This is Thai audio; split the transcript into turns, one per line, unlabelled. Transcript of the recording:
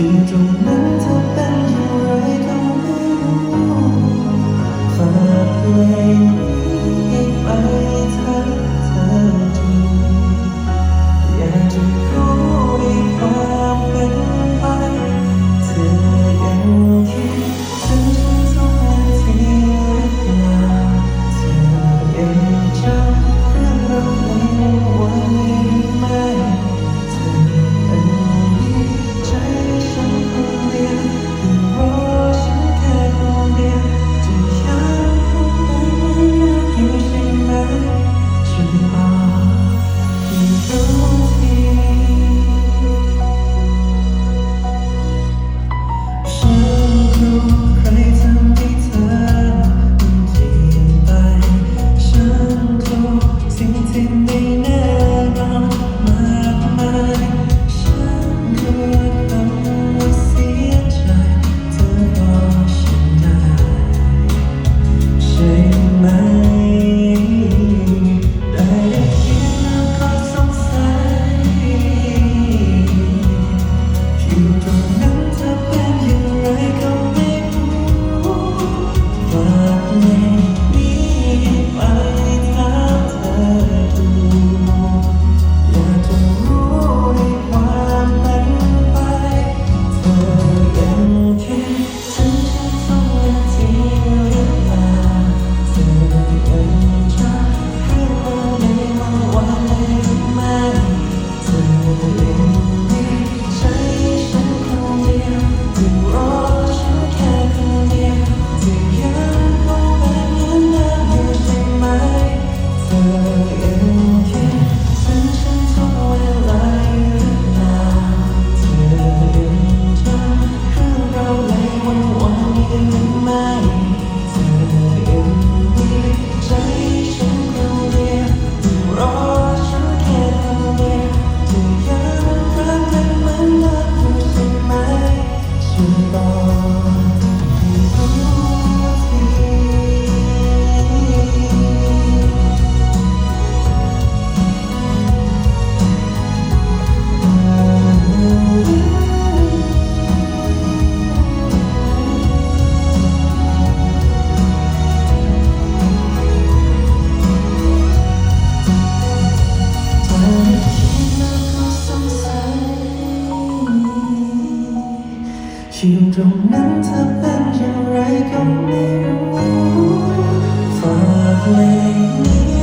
อยู่ตรงนั้นเธอเป็นอย่างไรก็ไม่รู้ฝากเพลงนี้ไปทักเธอทีอยากจะรู้ในความเป็นไปเธอยังคิ ชีวิตตรงนั้นเธอเป็นอย่างไรก็ไม่รู้ฝากเลยนี้